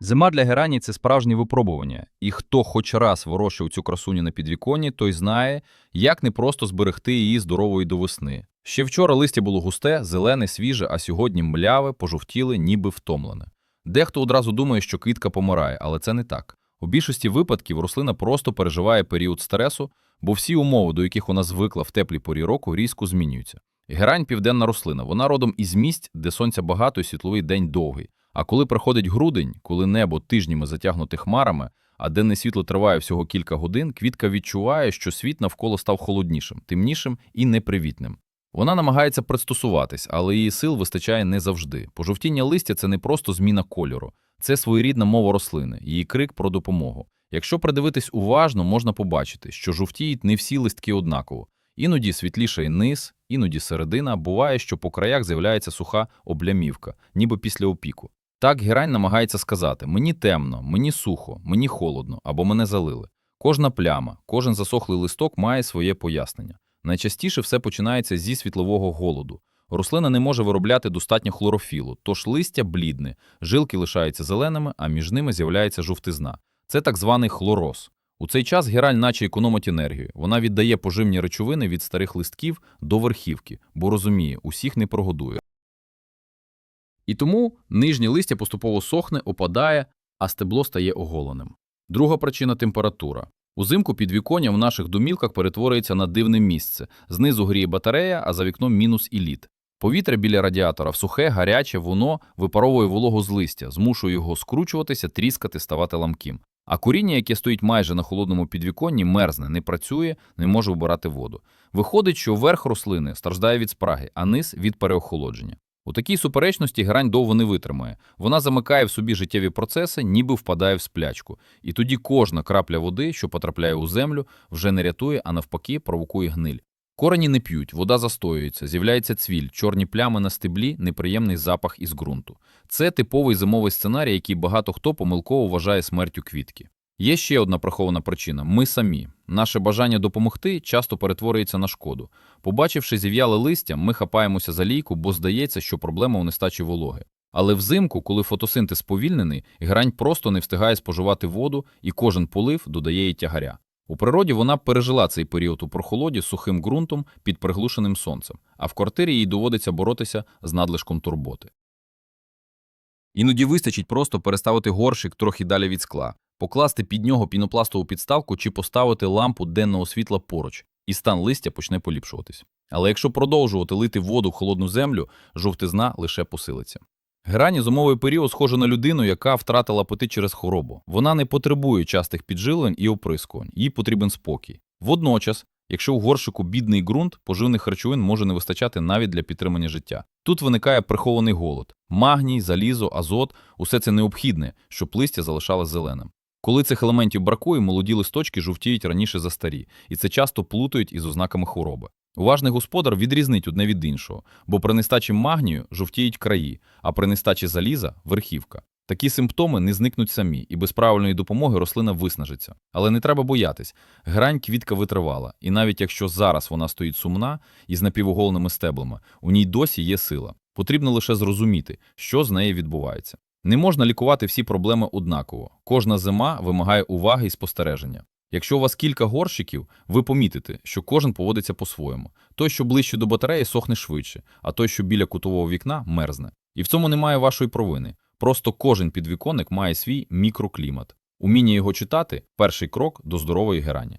Зима для герані це справжнє випробування, і хто хоч раз ворощив цю красуню на підвіконні, той знає, як непросто зберегти її здоровою до весни. Ще вчора листя було густе, зелене, свіже, а сьогодні мляве, пожовтіле, ніби втомлене. Дехто одразу думає, що квітка помирає, але це не так. У більшості випадків рослина просто переживає період стресу, бо всі умови, до яких вона звикла в теплій порі року, різко змінюються. Герань південна рослина. Вона родом із місць, де сонця багато і світловий день довгий. А коли приходить грудень, коли небо тижнями затягнуте хмарами, а денне світло триває всього кілька годин, квітка відчуває, що світ навколо став холоднішим, темнішим і непривітним. Вона намагається пристосуватись, але її сил вистачає не завжди. Пожовтіння листя це не просто зміна кольору, це своєрідна мова рослини, її крик про допомогу. Якщо придивитись уважно, можна побачити, що жовтіють не всі листки однаково. Іноді світліший низ, іноді середина, буває, що по краях з'являється суха облямівка, ніби після опіку. Так герань намагається сказати: мені темно, мені сухо, мені холодно або мене залили. Кожна пляма, кожен засохлий листок має своє пояснення. Найчастіше все починається зі світлового голоду. Рослина не може виробляти достатньо хлорофілу, тож листя блідне, жилки лишаються зеленими, а між ними з'являється жовтизна. Це так званий хлороз. У цей час гераль наче економить енергію. Вона віддає поживні речовини від старих листків до верхівки, бо розуміє, усіх не прогодує. І тому нижнє листя поступово сохне, опадає, а стебло стає оголеним. Друга причина температура. Узимку підвіконня в наших домівках перетворюється на дивне місце. Знизу гріє батарея, а за вікном мінус і лід. Повітря біля радіатора сухе, гаряче, воно випаровує вологу з листя, змушує його скручуватися, тріскати, ставати ламким. А куріння, яке стоїть майже на холодному підвіконні, мерзне, не працює, не може вбирати воду. Виходить, що верх рослини страждає від спраги, а низ від переохолодження. У такій суперечності грань довго не витримає. Вона замикає в собі життєві процеси, ніби впадає в сплячку. І тоді кожна крапля води, що потрапляє у землю, вже не рятує, а навпаки провокує гниль. Корені не п'ють, вода застоюється, з'являється цвіль, чорні плями на стеблі, неприємний запах із ґрунту. Це типовий зимовий сценарій, який багато хто помилково вважає смертю квітки. Є ще одна прихована причина ми самі. Наше бажання допомогти часто перетворюється на шкоду. Побачивши зів'яле листя, ми хапаємося за лійку, бо здається, що проблема у нестачі вологи. Але взимку, коли фотосинтез повільнений, грань просто не встигає споживати воду, і кожен полив додає їй тягаря. У природі вона пережила цей період у прохолоді сухим ґрунтом під приглушеним сонцем, а в квартирі їй доводиться боротися з надлишком турботи. Іноді вистачить просто переставити горщик трохи далі від скла, покласти під нього пінопластову підставку чи поставити лампу денного світла поруч, і стан листя почне поліпшуватись. Але якщо продовжувати лити воду в холодну землю, жовтизна лише посилиться. Грані зимовий період схожа на людину, яка втратила апетит через хворобу. Вона не потребує частих піджилень і оприскувань, їй потрібен спокій. Водночас, якщо у горщику бідний ґрунт, поживних речовин може не вистачати навіть для підтримання життя. Тут виникає прихований голод. Магній, залізо, азот усе це необхідне, щоб листя залишалось зеленим. Коли цих елементів бракує, молоді листочки жовтіють раніше за старі, і це часто плутають із ознаками хвороби. Уважний господар відрізнить одне від іншого, бо при нестачі магнію жовтіють краї, а при нестачі заліза верхівка. Такі симптоми не зникнуть самі, і без правильної допомоги рослина виснажиться. Але не треба боятись. Грань квітка витривала, і навіть якщо зараз вона стоїть сумна і з напівоголеними стеблами, у ній досі є сила. Потрібно лише зрозуміти, що з нею відбувається. Не можна лікувати всі проблеми однаково. Кожна зима вимагає уваги і спостереження. Якщо у вас кілька горщиків, ви помітите, що кожен поводиться по-своєму. Той, що ближче до батареї, сохне швидше, а той, що біля кутового вікна, мерзне. І в цьому немає вашої провини. Просто кожен підвіконник має свій мікроклімат. Уміння його читати перший крок до здорової герані.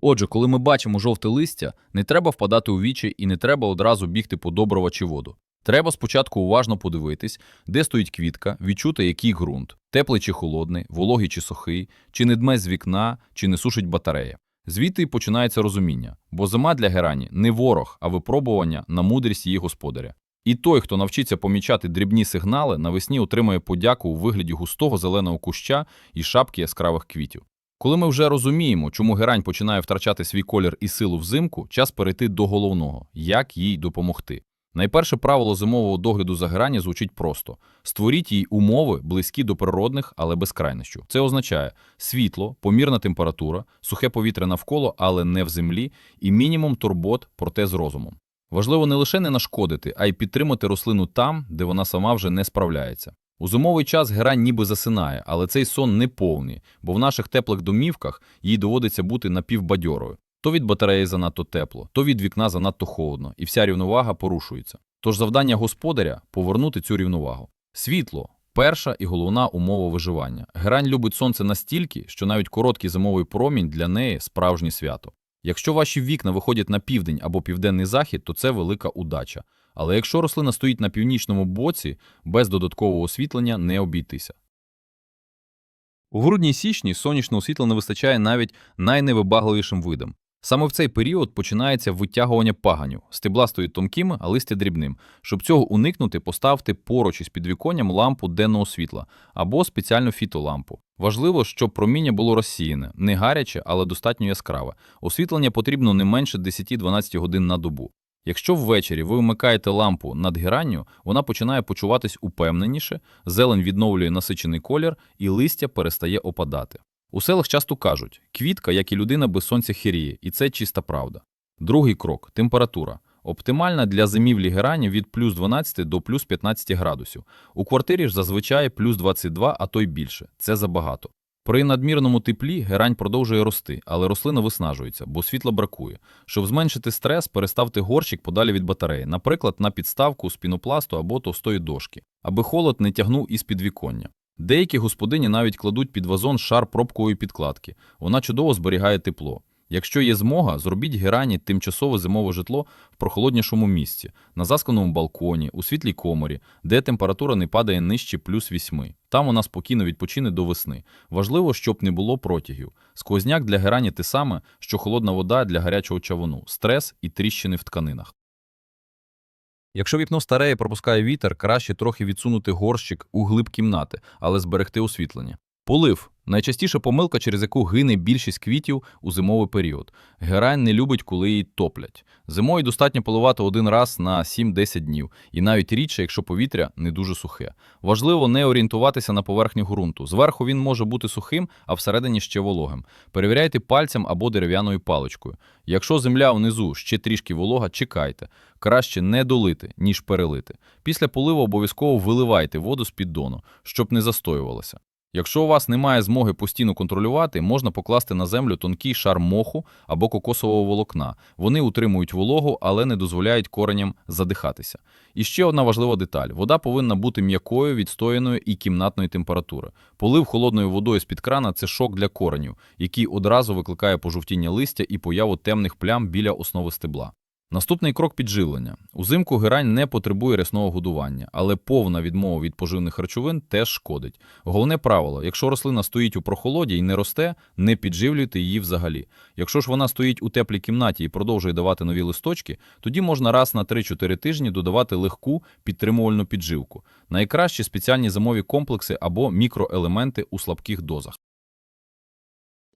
Отже, коли ми бачимо жовте листя, не треба впадати у вічі і не треба одразу бігти по доброва чи воду. Треба спочатку уважно подивитись, де стоїть квітка, відчути, який ґрунт теплий чи холодний, вологий чи сухий, чи не дме з вікна, чи не сушить батарея. Звідти й починається розуміння, бо зима для герані не ворог, а випробування на мудрість її господаря. І той, хто навчиться помічати дрібні сигнали, навесні отримає подяку у вигляді густого зеленого куща і шапки яскравих квітів. Коли ми вже розуміємо, чому герань починає втрачати свій колір і силу взимку, час перейти до головного як їй допомогти. Найперше правило зимового догляду за герані звучить просто: створіть їй умови, близькі до природних, але без крайнощів. Це означає світло, помірна температура, сухе повітря навколо, але не в землі, і мінімум турбот, проте з розумом. Важливо не лише не нашкодити, а й підтримати рослину там, де вона сама вже не справляється. У зимовий час герань ніби засинає, але цей сон не повний, бо в наших теплих домівках їй доводиться бути напівбадьорою. То від батареї занадто тепло, то від вікна занадто холодно, і вся рівновага порушується. Тож завдання господаря повернути цю рівновагу. Світло перша і головна умова виживання. Герань любить сонце настільки, що навіть короткий зимовий промінь для неї справжнє свято. Якщо ваші вікна виходять на південь або південний захід, то це велика удача. Але якщо рослина стоїть на північному боці, без додаткового освітлення не обійтися. У грудні січні сонячного світла не вистачає навіть найневибагливішим видам. Саме в цей період починається витягування паганю. Стебла стоять тонкими, а листя дрібним. Щоб цього уникнути, поставте поруч із підвіконням лампу денного світла або спеціальну фітолампу. Важливо, щоб проміння було розсіяне, не гаряче, але достатньо яскраве. Освітлення потрібно не менше 10-12 годин на добу. Якщо ввечері ви вмикаєте лампу над геранню, вона починає почуватись упевненіше, зелень відновлює насичений колір і листя перестає опадати. У селах часто кажуть, квітка, як і людина без сонця хіріє, і це чиста правда. Другий крок температура. Оптимальна для зимівлі герані від плюс 12 до плюс 15 градусів. У квартирі ж зазвичай плюс 22, а то й більше. Це забагато. При надмірному теплі герань продовжує рости, але рослина виснажується, бо світла бракує. Щоб зменшити стрес, переставте горщик подалі від батареї, наприклад, на підставку з пінопласту або товстої дошки, аби холод не тягнув із підвіконня. Деякі господині навіть кладуть під вазон шар пробкової підкладки. Вона чудово зберігає тепло. Якщо є змога, зробіть герані тимчасове зимове житло в прохолоднішому місці, на засканому балконі, у світлій коморі, де температура не падає нижче плюс 8. Там вона спокійно відпочине до весни. Важливо, щоб не було протягів. Сквозняк для герані те саме, що холодна вода для гарячого чавуну, стрес і тріщини в тканинах. Якщо вікно старе і пропускає вітер, краще трохи відсунути горщик у глиб кімнати, але зберегти освітлення. Полив найчастіша помилка, через яку гине більшість квітів у зимовий період. Герань не любить, коли її топлять. Зимою достатньо поливати один раз на 7-10 днів, і навіть рідше, якщо повітря не дуже сухе. Важливо не орієнтуватися на поверхню ґрунту. Зверху він може бути сухим, а всередині ще вологим. Перевіряйте пальцем або дерев'яною паличкою. Якщо земля внизу ще трішки волога, чекайте. Краще не долити, ніж перелити. Після поливу обов'язково виливайте воду з піддону, щоб не застоювалася. Якщо у вас немає змоги постійно контролювати, можна покласти на землю тонкий шар моху або кокосового волокна. Вони утримують вологу, але не дозволяють кореням задихатися. І ще одна важлива деталь: вода повинна бути м'якою, відстояною і кімнатної температури. Полив холодною водою з-під крана це шок для коренів, який одразу викликає пожовтіння листя і появу темних плям біля основи стебла. Наступний крок підживлення. Узимку герань не потребує рясного годування, але повна відмова від поживних речовин теж шкодить. Головне правило: якщо рослина стоїть у прохолоді і не росте, не підживлюйте її взагалі. Якщо ж вона стоїть у теплій кімнаті і продовжує давати нові листочки, тоді можна раз на 3-4 тижні додавати легку підтримувальну підживку. Найкраще спеціальні зимові комплекси або мікроелементи у слабких дозах.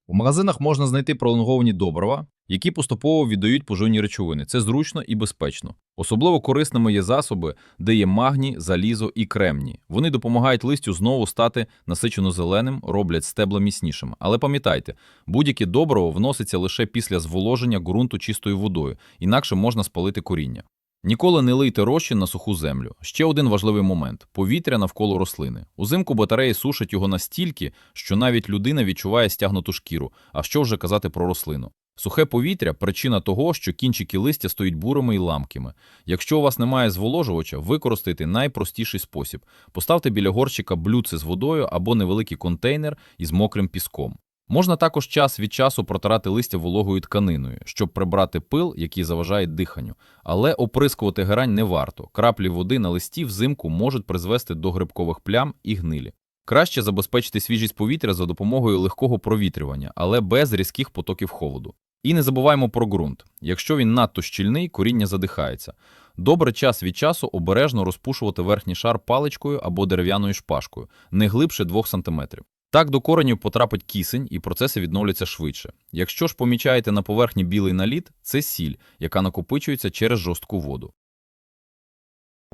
У магазинах можна знайти пролонговані добрива, які поступово віддають поживні речовини. Це зручно і безпечно. Особливо корисними є засоби, де є магні, залізо і кремні. Вони допомагають листю знову стати насичено зеленим, роблять стебла міцнішими. Але пам'ятайте, будь-яке добриво вноситься лише після зволоження ґрунту чистою водою, інакше можна спалити коріння. Ніколи не лийте розчин на суху землю. Ще один важливий момент повітря навколо рослини. Узимку батареї сушать його настільки, що навіть людина відчуває стягнуту шкіру. А що вже казати про рослину? Сухе повітря причина того, що кінчики листя стоять бурими і ламкими. Якщо у вас немає зволожувача, використайте найпростіший спосіб: поставте біля горщика блюдце з водою або невеликий контейнер із мокрим піском. Можна також час від часу протирати листя вологою тканиною, щоб прибрати пил, який заважає диханню. Але оприскувати герань не варто. Краплі води на листі взимку можуть призвести до грибкових плям і гнилі. Краще забезпечити свіжість повітря за допомогою легкого провітрювання, але без різких потоків холоду. І не забуваємо про ґрунт. Якщо він надто щільний, коріння задихається. Добре час від часу обережно розпушувати верхній шар паличкою або дерев'яною шпажкою, не глибше 2 см. Так до коренів потрапить кисень і процеси відновляться швидше. Якщо ж помічаєте на поверхні білий наліт, це сіль, яка накопичується через жорстку воду.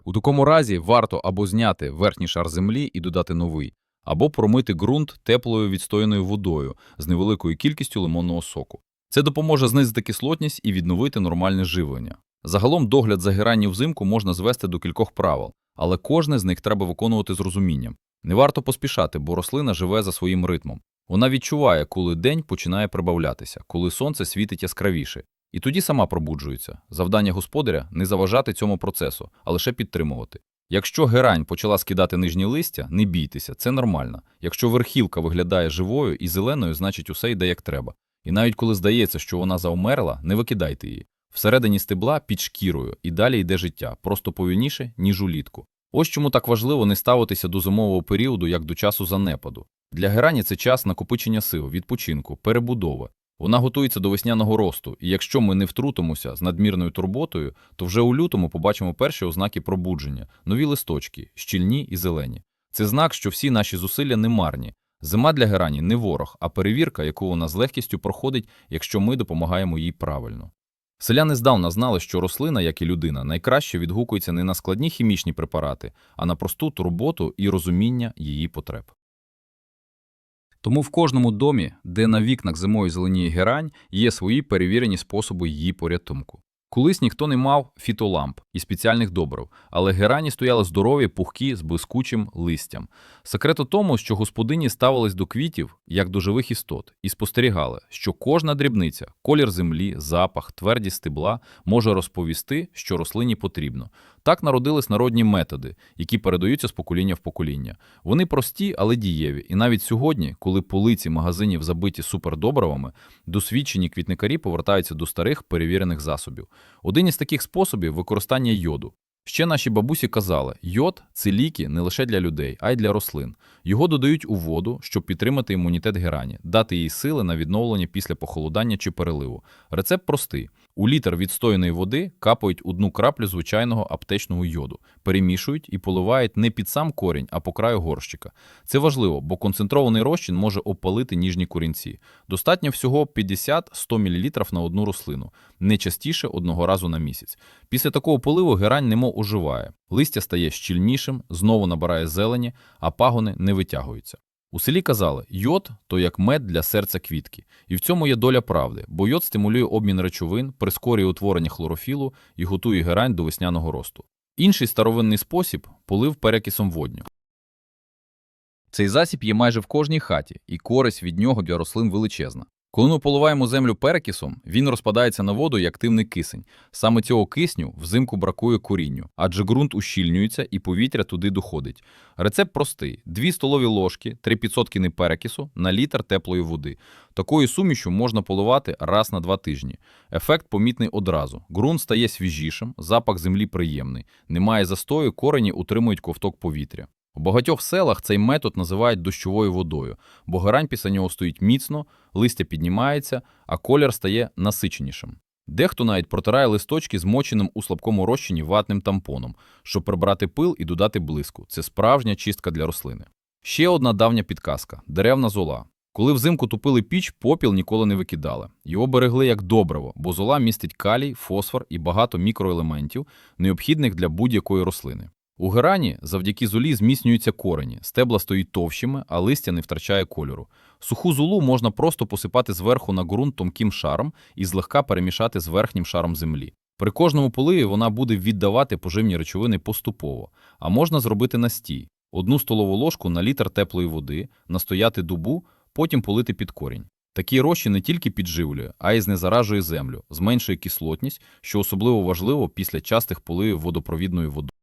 У такому разі варто або зняти верхній шар землі і додати новий, або промити ґрунт теплою відстояною водою з невеликою кількістю лимонного соку. Це допоможе знизити кислотність і відновити нормальне живлення. Загалом догляд за геранню взимку можна звести до кількох правил, Але кожне з них треба виконувати з розумінням. Не варто поспішати, бо рослина живе за своїм ритмом. Вона відчуває, коли день починає прибавлятися, коли сонце світить яскравіше. І тоді сама пробуджується. Завдання господаря не заважати цьому процесу, а лише підтримувати. Якщо герань почала скидати нижні листя, не бійтеся, це нормально. Якщо верхівка виглядає живою і зеленою, значить усе йде як треба. І навіть коли здається, що вона завмерла, не викидайте її. Всередині стебла під шкірою і далі йде життя, просто повільніше, ніж улітку. Ось чому так важливо не ставитися до зимового періоду як до часу занепаду. Для герані це час накопичення сил, відпочинку, перебудови. Вона готується до весняного росту, і якщо ми не втрутимося з надмірною турботою, то вже у лютому побачимо перші ознаки пробудження, нові листочки, щільні і зелені. Це знак, що всі наші зусилля не марні. Зима для герані не ворог, а перевірка, яку вона з легкістю проходить, якщо ми допомагаємо їй правильно. Селяни здавна знали, що рослина, як і людина, найкраще відгукується не на складні хімічні препарати, а на просту турботу і розуміння її потреб. Тому в кожному домі, де на вікнах зимою зеленіє герань, є свої перевірені способи її порятунку. Колись ніхто не мав фітоламп і спеціальних добрив, але герані стояли здорові, пухкі з блискучим листям. Секрет у тому, що господині ставились до квітів як до живих істот і спостерігали, що кожна дрібниця, колір землі, запах, твердість стебла може розповісти, що рослині потрібно. Так народились народні методи, які передаються з покоління в покоління. Вони прості, але дієві. І навіть сьогодні, коли полиці магазинів забиті супердобривами, досвідчені квітникарі повертаються до старих перевірених засобів. Один із таких способів використання йоду. Ще наші бабусі казали, йод це ліки не лише для людей, а й для рослин. Його додають у воду, щоб підтримати імунітет герані, дати їй сили на відновлення після похолодання чи переливу. Рецепт простий: у літр відстояної води капають одну краплю звичайного аптечного йоду, перемішують і поливають не під сам корінь, а по краю горщика. Це важливо, бо концентрований розчин може опалити ніжні корінці. Достатньо всього 50-100 мл на одну рослину, не частіше одного разу на місяць. Після такого поливу герань немов оживає, листя стає щільнішим, знову набирає зелені, а пагони не витягуються. У селі казали, йод то як мед для серця квітки. І в цьому є доля правди, бо йод стимулює обмін речовин, прискорює утворення хлорофілу і готує герань до весняного росту. Інший старовинний спосіб полив перекисом водню. Цей засіб є майже в кожній хаті, і користь від нього для рослин величезна. Коли ми поливаємо землю перекисом, він розпадається на воду як активний кисень. Саме цього кисню взимку бракує корінню, адже ґрунт ущільнюється і повітря туди доходить. Рецепт простий: 2 столові ложки, 3 підсоткини перекису на літр теплої води. Такою сумішю можна поливати раз на два тижні. Ефект помітний одразу. Ґрунт стає свіжішим, запах землі приємний, немає застою, корені утримують ковток повітря. У багатьох селах цей метод називають дощовою водою, бо герань після нього стоїть міцно, листя піднімається, а колір стає насиченішим. Дехто навіть протирає листочки змоченим у слабкому розчині ватним тампоном, щоб прибрати пил і додати блиску. Це справжня чистка для рослини. Ще одна давня підказка деревна зола. Коли взимку тупили піч, попіл ніколи не викидали. Його берегли як добриво, бо зола містить калій, фосфор і багато мікроелементів, необхідних для будь-якої рослини. У герані завдяки золі зміцнюються корені, стебла стоїть товщими, а листя не втрачає кольору. Суху золу можна просто посипати зверху на ґрунт тонким шаром і злегка перемішати з верхнім шаром землі. При кожному поливі вона буде віддавати поживні речовини поступово, а можна зробити настій. Одну столову ложку на літр теплої води, настояти дубу, потім полити під корінь. Такий розчин не тільки підживлює, а й знезаражує землю, зменшує кислотність, що особливо важливо після частих поливів водопровідною водою.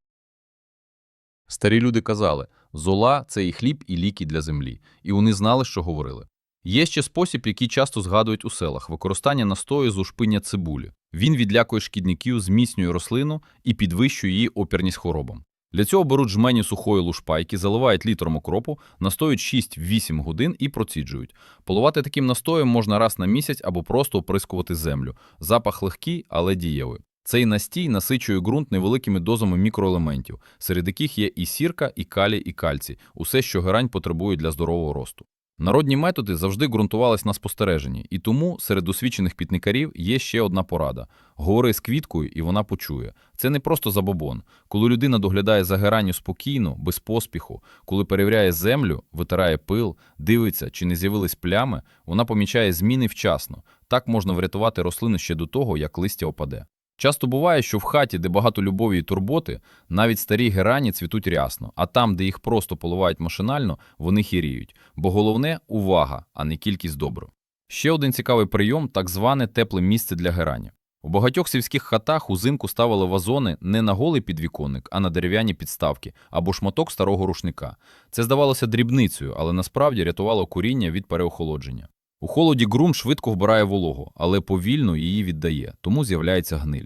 Старі люди казали, зола – це і хліб, і ліки для землі, і вони знали, що говорили. Є ще спосіб, який часто згадують у селах – використання настою з ушпиння цибулі. Він відлякує шкідників, зміцнює рослину і підвищує її опірність хворобам. Для цього беруть жмені сухої лушпайки, заливають літром окропу, настоюють 6-8 годин і проціджують. Поливати таким настоєм можна раз на місяць або просто оприскувати землю. Запах легкий, але дієвий. Цей настій насичує ґрунт невеликими дозами мікроелементів, серед яких є і сірка, і калій, і кальцій, усе, що герань потребує для здорового росту. Народні методи завжди ґрунтувались на спостереженні, і тому серед досвідчених пітникарів є ще одна порада: говори з квіткою, і вона почує. Це не просто забобон. Коли людина доглядає за геранню спокійно, без поспіху, коли перевіряє землю, витирає пил, дивиться, чи не з'явились плями, вона помічає зміни вчасно. Так можна врятувати рослину ще до того, як листя опаде. Часто буває, що в хаті, де багато любові і турботи, навіть старі герані цвітуть рясно, а там, де їх просто поливають машинально, вони хіріють. Бо головне – увага, а не кількість добру. Ще один цікавий прийом – так зване тепле місце для герані. У багатьох сільських хатах узимку ставили вазони не на голий підвіконник, а на дерев'яні підставки або шматок старого рушника. Це здавалося дрібницею, але насправді рятувало коріння від переохолодження. У холоді ґрунт швидко вбирає вологу, але повільно її віддає, тому з'являється гниль.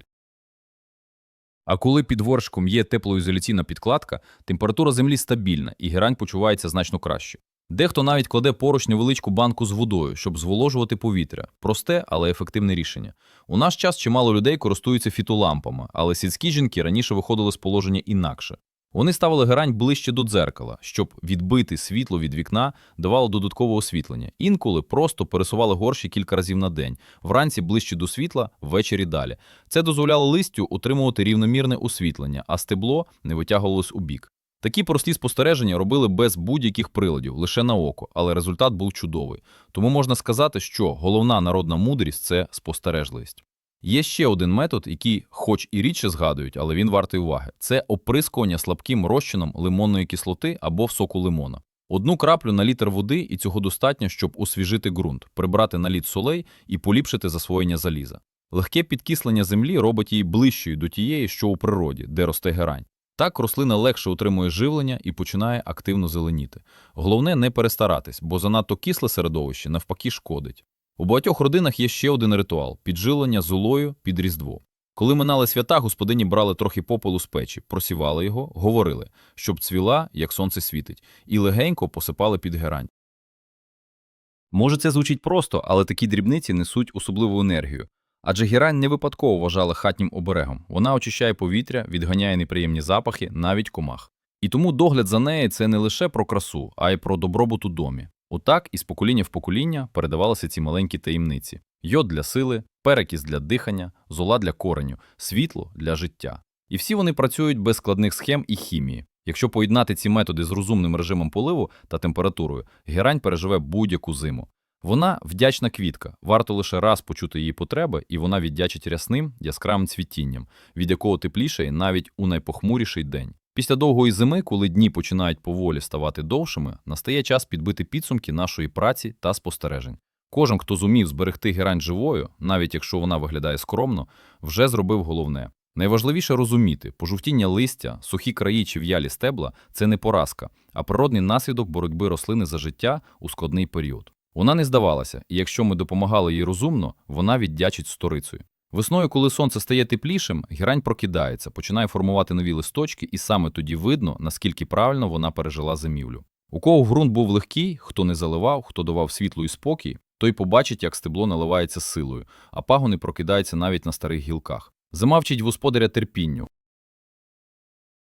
А коли під горшком є теплоізоляційна підкладка, температура землі стабільна і герань почувається значно краще. Дехто навіть кладе поруч невеличку банку з водою, щоб зволожувати повітря. Просте, але ефективне рішення. У наш час чимало людей користуються фітолампами, але сільські жінки раніше виходили з положення інакше. Вони ставили герань ближче до дзеркала, щоб відбити світло від вікна давало додаткове освітлення. Інколи просто пересували горші кілька разів на день, вранці ближче до світла, ввечері далі. Це дозволяло листю утримувати рівномірне освітлення, а стебло не витягувалось у бік. Такі прості спостереження робили без будь-яких приладів, лише на око, але результат був чудовий. Тому можна сказати, що головна народна мудрість це спостережливість. Є ще один метод, який, хоч і рідше згадують, але він вартий уваги. Це оприскування слабким розчином лимонної кислоти або в соку лимона. Одну краплю на літр води, і цього достатньо, щоб освіжити ґрунт, прибрати наліт солей і поліпшити засвоєння заліза. Легке підкислення землі робить її ближчою до тієї, що у природі, де росте герань. Так рослина легше отримує живлення і починає активно зеленіти. Головне не перестаратись, бо занадто кисле середовище навпаки шкодить. У багатьох родинах є ще один ритуал піджилення золою під Різдво. Коли минали свята, господині брали трохи попелу з печі, просівали його, говорили, щоб цвіла, як сонце світить, і легенько посипали під герань. Може, це звучить просто, але такі дрібниці несуть особливу енергію. Адже герань не випадково вважали хатнім оберегом. Вона очищає повітря, відганяє неприємні запахи, навіть комах. І тому догляд за нею це не лише про красу, а й про добробут у домі. Отак із покоління в покоління передавалися ці маленькі таємниці: йод для сили, перекіс для дихання, зола для кореню, світло для життя. І всі вони працюють без складних схем і хімії. Якщо поєднати ці методи з розумним режимом поливу та температурою, герань переживе будь-яку зиму. Вона вдячна квітка, варто лише раз почути її потреби, і вона віддячить рясним, яскравим цвітінням, від якого теплішає навіть у найпохмуріший день. Після довгої зими, коли дні починають поволі ставати довшими, настає час підбити підсумки нашої праці та спостережень. Кожен, хто зумів зберегти герань живою, навіть якщо вона виглядає скромно, вже зробив головне. Найважливіше розуміти, пожовтіння листя, сухі краї чи в'ялі стебла це не поразка, а природний наслідок боротьби рослини за життя у складний період. Вона не здавалася, і якщо ми допомагали їй розумно, вона віддячить сторицею. Весною, коли сонце стає теплішим, герань прокидається, починає формувати нові листочки, і саме тоді видно, наскільки правильно вона пережила зимівлю. У кого ґрунт був легкий, хто не заливав, хто давав світло і спокій, той побачить, як стебло наливається силою, а пагони прокидаються навіть на старих гілках. Зима вчить господаря терпінню.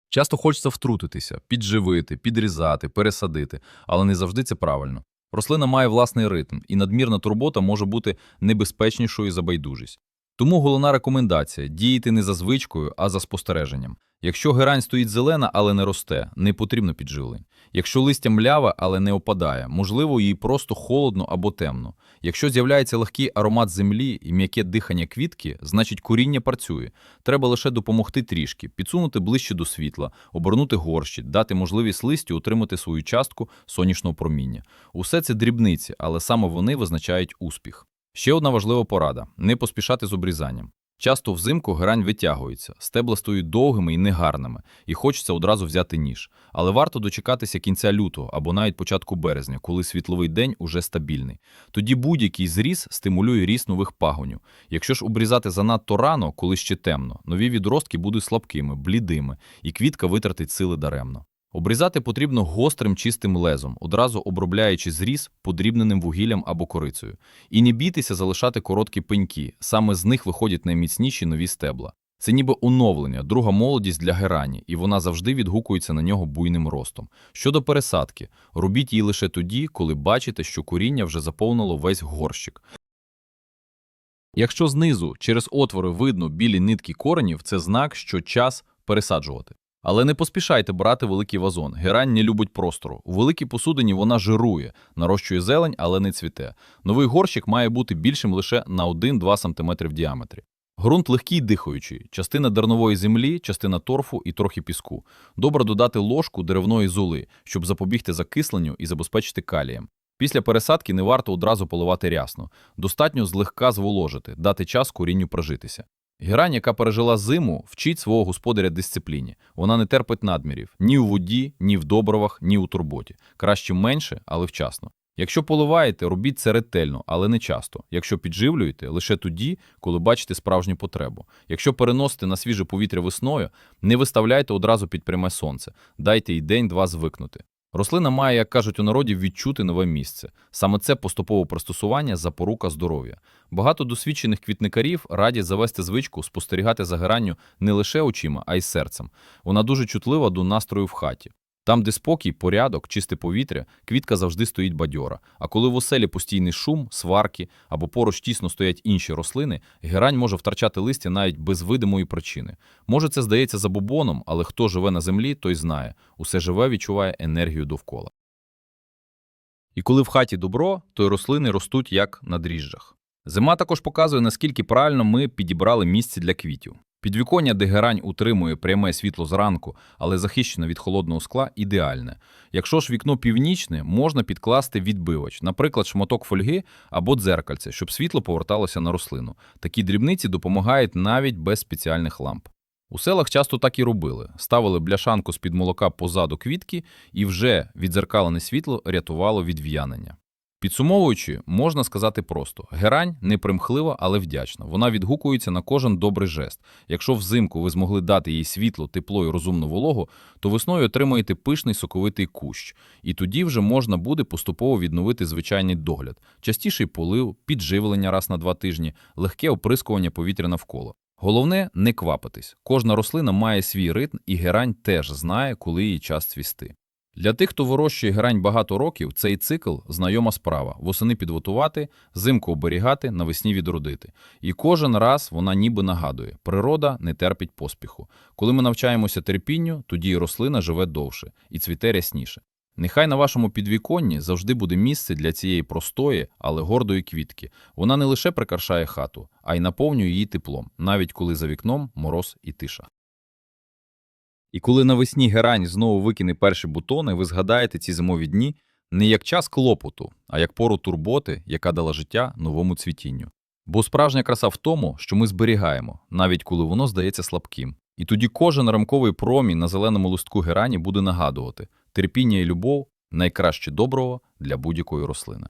Часто хочеться втрутитися, підживити, підрізати, пересадити, але не завжди це правильно. Рослина має власний ритм, і надмірна турбота може бути небезпечнішою за байдужість. Тому головна рекомендація діяти не за звичкою, а за спостереженням. Якщо герань стоїть зелена, але не росте, не потрібно підживлень. Якщо листя мляве, але не опадає, можливо, їй просто холодно або темно. Якщо з'являється легкий аромат землі і м'яке дихання квітки, значить коріння працює. Треба лише допомогти трішки, підсунути ближче до світла, обернути горщі, дати можливість листю отримати свою частку сонячного проміння. Усе це дрібниці, але саме вони визначають успіх. Ще одна важлива порада не поспішати з обрізанням. Часто взимку герань витягується, стебла стають довгими і негарними, і хочеться одразу взяти ніж. Але варто дочекатися кінця лютого або навіть початку березня, коли світловий день уже стабільний. Тоді будь-який зріз стимулює ріст нових пагонів. Якщо ж обрізати занадто рано, коли ще темно, нові відростки будуть слабкими, блідими, і квітка витратить сили даремно. Обрізати потрібно гострим чистим лезом, одразу обробляючи зріз подрібненим вугіллям або корицею. І не бійтеся залишати короткі пеньки, саме з них виходять найміцніші нові стебла. Це ніби оновлення, друга молодість для герані, і вона завжди відгукується на нього буйним ростом. Щодо пересадки, робіть її лише тоді, коли бачите, що коріння вже заповнило весь горщик. Якщо знизу через отвори видно білі нитки коренів, це знак, що час пересаджувати. Але не поспішайте брати великий вазон. Герань не любить простору. У великій посудині вона жирує, нарощує зелень, але не цвіте. Новий горщик має бути більшим лише на 1-2 см в діаметрі. Ґрунт легкий дихаючий, частина дернової землі, частина торфу і трохи піску. Добре додати ложку деревної золи, щоб запобігти закисленню і забезпечити калієм. Після пересадки не варто одразу поливати рясно. Достатньо злегка зволожити, дати час корінню прожитися. Герань, яка пережила зиму, вчить свого господаря дисципліні. Вона не терпить надмірів ні у воді, ні в добровах, ні у турботі. Краще менше, але вчасно. Якщо поливаєте, робіть це ретельно, але не часто. Якщо підживлюєте, лише тоді, коли бачите справжню потребу. Якщо переносите на свіже повітря весною, не виставляйте одразу під пряме сонце, дайте їй день-два звикнути. Рослина має, як кажуть у народі, відчути нове місце. Саме це поступове пристосування запорука здоров'я. Багато досвідчених квітникарів радять завести звичку спостерігати загиранню не лише очима, а й серцем. Вона дуже чутлива до настрою в хаті. Там, де спокій, порядок, чисте повітря, квітка завжди стоїть бадьора. А коли в оселі постійний шум, сварки або поруч тісно стоять інші рослини, герань може втрачати листя навіть без видимої причини. Може, це здається забобоном, але хто живе на землі, той знає. Усе живе відчуває енергію довкола. І коли в хаті добро, то й рослини ростуть як на дріжджах. Зима також показує, наскільки правильно ми підібрали місце для квітів. Підвіконня, де герань утримує пряме світло зранку, але захищено від холодного скла, ідеальне. Якщо ж вікно північне, можна підкласти відбивач, наприклад, шматок фольги або дзеркальце, щоб світло поверталося на рослину. Такі дрібниці допомагають навіть без спеціальних ламп. У селах часто так і робили: ставили бляшанку з-під молока позаду квітки, і вже відзеркалене світло рятувало від в'янення. Підсумовуючи, можна сказати просто: герань непримхлива, але вдячна. Вона відгукується на кожен добрий жест. Якщо взимку ви змогли дати їй світло, тепло і розумну вологу, то весною отримаєте пишний соковитий кущ. І тоді вже можна буде поступово відновити звичайний догляд, частіший полив, підживлення раз на два тижні, легке оприскування повітря навколо. Головне не квапитись. Кожна рослина має свій ритм, і герань теж знає, коли їй час цвісти. Для тих, хто вирощує герань багато років, цей цикл знайома справа: восени підготувати, зимку оберігати, навесні відродити. І кожен раз вона ніби нагадує: природа не терпить поспіху. Коли ми навчаємося терпінню, тоді і рослина живе довше і цвіте рясніше. Нехай на вашому підвіконні завжди буде місце для цієї простої, але гордої квітки. Вона не лише прикрашає хату, а й наповнює її теплом, навіть коли за вікном мороз і тиша. І коли навесні герань знову викине перші бутони, ви згадаєте ці зимові дні не як час клопоту, а як пору турботи, яка дала життя новому цвітінню. Бо справжня краса в тому, що ми зберігаємо, навіть коли воно здається слабким. І тоді кожен рамковий промінь на зеленому листку герані буде нагадувати терпіння і любов найкраще доброго для будь-якої рослини.